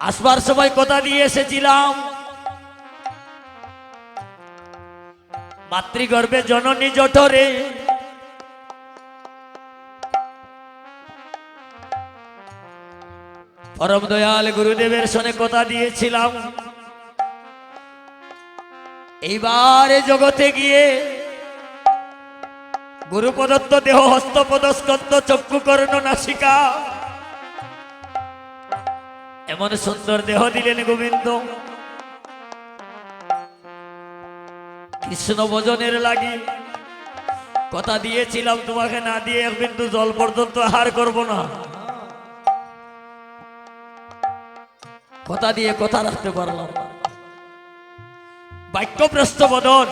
আসবার সময় কথা দিয়ে এসেছিলাম। মাতৃগর্ভে জননী জঠরে। পরম দয়াল গুরুদেবের সনে কথা দিয়েছিলাম। এইবারে জগতে গিয়ে গুরু প্রদত্ত দেহ হস্ত পদস্কন্দ চক্ষু কর্ণ নাসিকা এমন সুন্দর দেহ দিলেন গোবিন্দ। কৃষ্ণ ভজনের লাগি কথা দিয়েছিলাম, তোমাকে না দিয়ে এক বিন্দু জল পর্যন্ত হার করব না। কথা দিয়ে কথা রাখতে পারলাম। বাক্যপ্রস্থ বদন।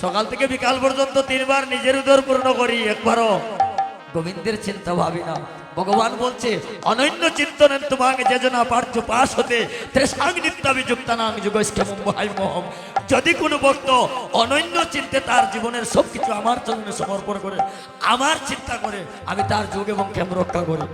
সকাল থেকে বিকাল পর্যন্ত তিনবার নিজের উদর পূর্ণ করি, একবারও গোবিন্দের চিন্তা ভাবি না ভগবান বলছে, অনন্য চিন্তনেন তোমাকে যেজনা পার্থ পাশ হতে যদি কোনো ভক্ত অনন্য চিন্তে তার জীবনের সব কিছু আমার জন্য সমর্পণ করে, আমার চিন্তা করে, আমি তার যুগ এবং ক্ষেম রক্ষা করি।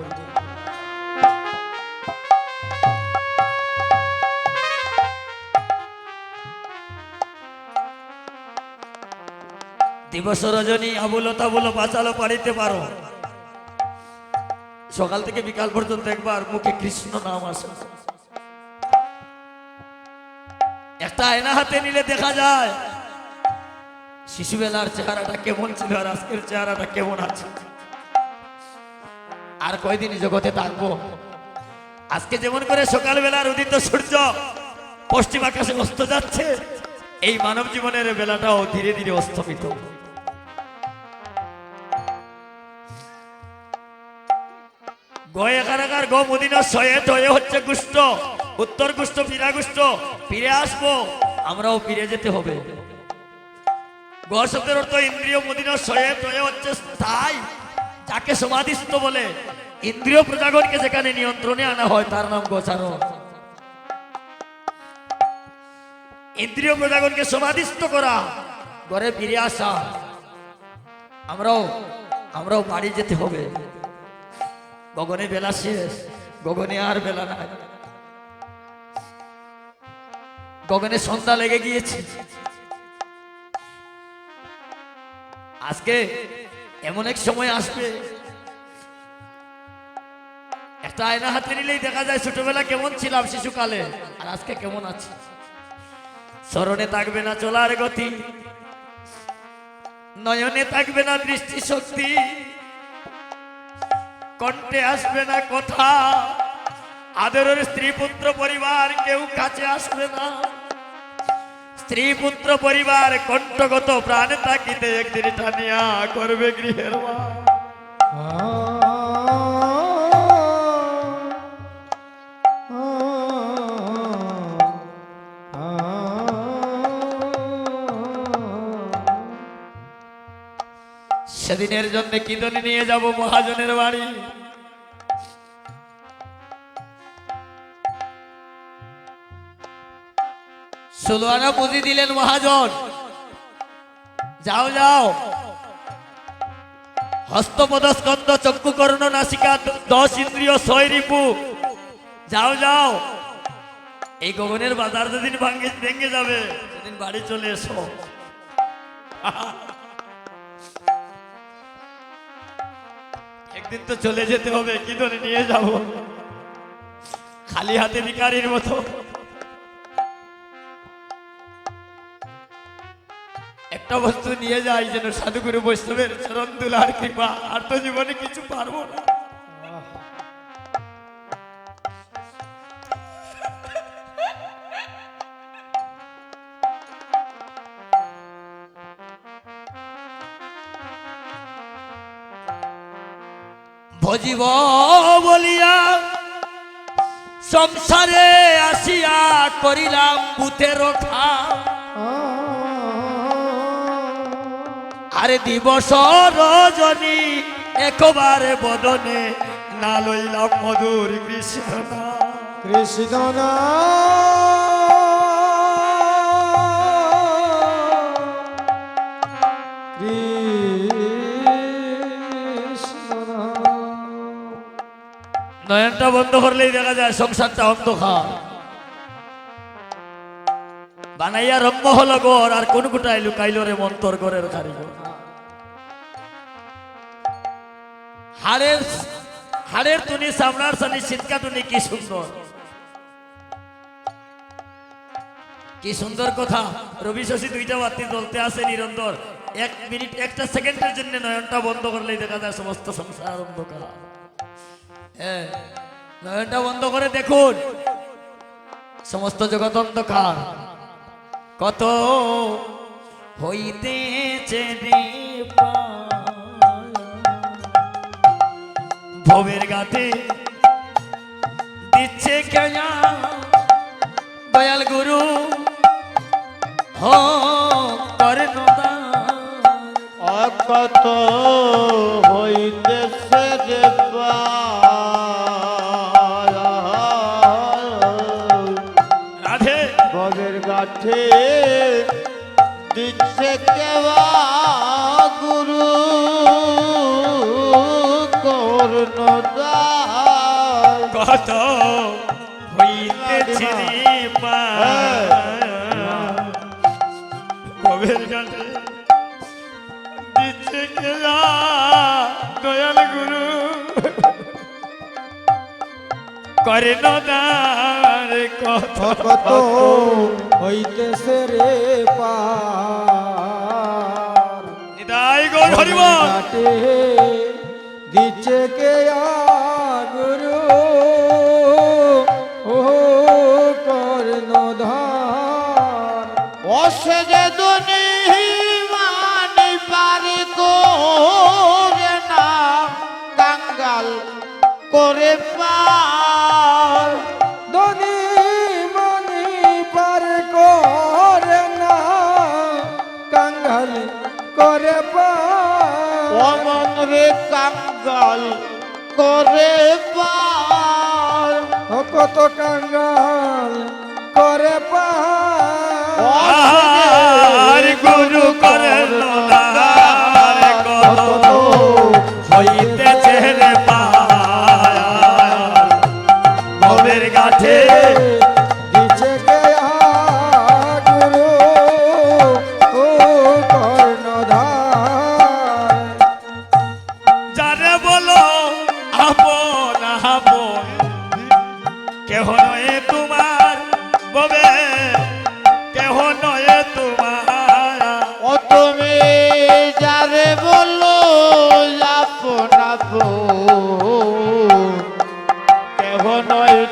দিবস রজনী, আবুলো তাবুলো বাঁচালো পারিতে পারো। সকাল থেকে বিকাল পর্যন্ত একবার মুখে কৃষ্ণ নাম আসে। একটা আয়না হাতে নিলে দেখা যায়, শিশুবেলার চেহারাটা কেমন ছিল আর আজকের চেহারাটা কেমন আছে? আর কয়দিন জগতে থাকব? আজকে যেমন করে সকালবেলার উদিত সূর্য পশ্চিম আকাশে অস্ত যাচ্ছে, এই মানব জীবনের বেলাটাও ধীরে ধীরে অস্তমিত। গয়ে কারাগার, গ মদিনা শয়ে টয়ে হচ্ছে গুষ্ট। উত্তর গুষ্ট, ফিরা গুষ্ট। ফিরে আসব, আমরাও ফিরে যেতে হবে। গ শব্দের অর্থ ইন্দ্রিয় মদিনা শয়ে টয়ে হচ্ছে স্থায়ী, যাকে সমাধিস্থ বলে। ইন্দ্রিয় প্রজাগণকে যেখানে নিয়ন্ত্রণে আনা হয়, তার নাম গোচারণ ইন্দ্রিয় প্রজাগণকে সমাধিস্থ করা, ঘরে ফিরে আসা। আমরাও আমরাও বাড়ি যেতে হবে। গগনে বেলা শেষ, গগনে আর বেলা নাই। গগনে সন্ধ্যা লেগে গিয়েছে। আজকে এমন এক সময় আসবে। একটা আয়না হাতে নিলেই দেখা যায় ছোটবেলা কেমন ছিলাম শিশুকালে, আর আজকে কেমন আছি। স্মরণে থাকবে না চলার গতি, নয়নে থাকবে না দৃষ্টি শক্তি কণ্ঠে আসবে না কথা আদরের স্ত্রী পুত্র পরিবার কেউ কাছে আসবে না স্ত্রী পুত্র পরিবার কণ্ঠগত প্রাণ তাকিতে একদিন টানিয়া করবে গৃহের মা। সেদিনের জন্য কিদনে নিয়ে যাব মহাজনের বাড়ি? আনা পুঁজি দিলেন মহাজন। যাও যাও। হস্তপদ স্কন্দ চক্ষু কর্ণ নাসিকা, দশ ইন্দ্রিয় ছয় রিপু যাও যাও। এই গগনের বাজার যেদিন ভেঙে যাবে, সেদিন বাড়ি চলে এসো। একদিন তো চলে যেতে হবে, কি ধরে নিয়ে যাব? খালি হাতে ভিকারির মতো। একটা বস্তু নিয়ে যাই যেন সাধুগুরু বৈষ্ণবের চরণ দুলার কৃপা, আর তো জীবনে কিছু পারব না। ভজিব বলিয়া সংসারে আসিয়া করিলাম বুথের খা আরে দিবস রজনী একবারে বদনে না লইলাম মধুর কৃষ্ণ নাম। কৃষ্ণ নয়নটা বন্ধ করলেই দেখা যায় সংসারটা অন্ধকার। বানাইয়া রম্য হলো গর আর কোন কোটায় লুকাইল রে মন্তর গরের কারিগর হাড়ের হাড়ের তুনি সামনার সানি শীতকা তুনি কি সুন্দর। কি সুন্দর কথা। রবি শশী দুইটা বাতি জ্বলতে আছে নিরন্তর। এক মিনিট, একটা সেকেন্ডের জন্য নয়নটা বন্ধ করলেই দেখা যায় সমস্ত সংসার অন্ধকার। হ্যাঁ নয়নটা বন্ধ করে দেখুন। সমস্ত জগৎ অন্ধকার। কত হইতে রে ভবের গাতে দিচ্ছে কেয়া দয়াল গুরু। হো কর্ণদান অকত গাঠে দিচ্ছে কেবা গুরু কত হইতেছে রে পার। দিচ্ছে কেয়া দয়াল গুরু কর্ণদার কত কত হইতেছে রে পার। নিদাই গৌর দিচ্ছে কে গুরু ও কর্ণধার। অসে যে দুনি অমন রে কাঙ্গাল করে পার ও কত কাঙ্গাল করে পার আর গুরু কর্ণদার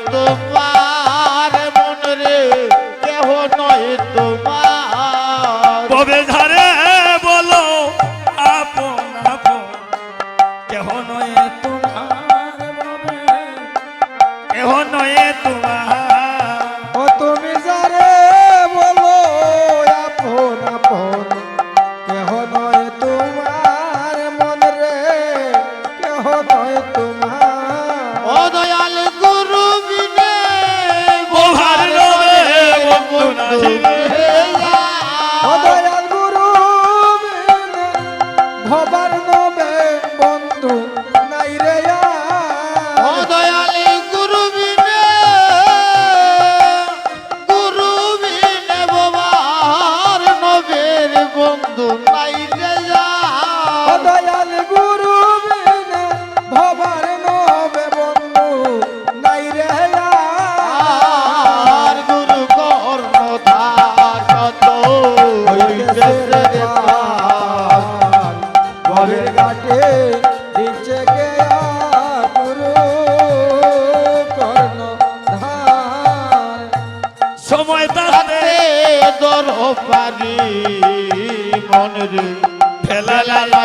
তোমার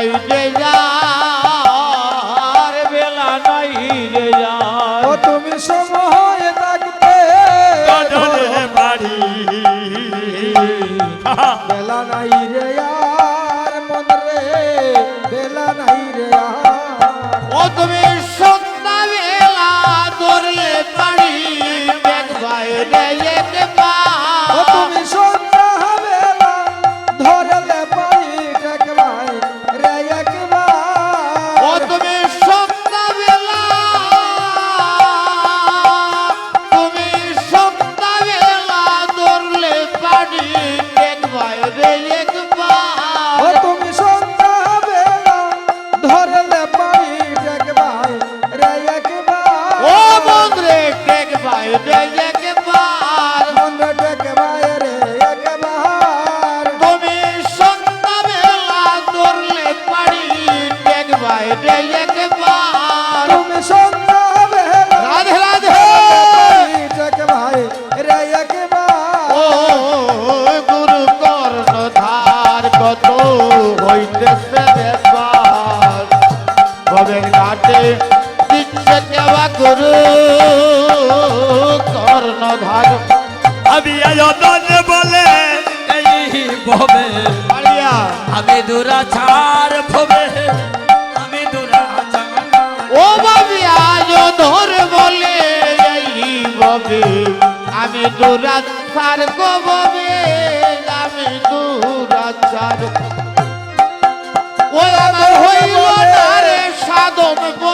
নাই রে যার বেলা নাই রে যার ও তুমি সময় থাকতে বাড়ি বেলা নাই রে আর। যায় রে একবার। তুমি সন্ধ্যা রাধে রাধে। ভাই রে একবার। ও গুরু কর্ণ ধার কত হইতেছে বেসবার ভবের ঘাটে দিচ্ছে কেবা গুরু কর্ণ ধার আমি আয়োজন বলে এই ভবে। আমি দূরা ছাড় ভবে। ও বাবে আজ ধর বলে বাবে। আমি দুরাত সার গো বাবে, আমি দুরাত সার ও আমার হইল না সাধন গো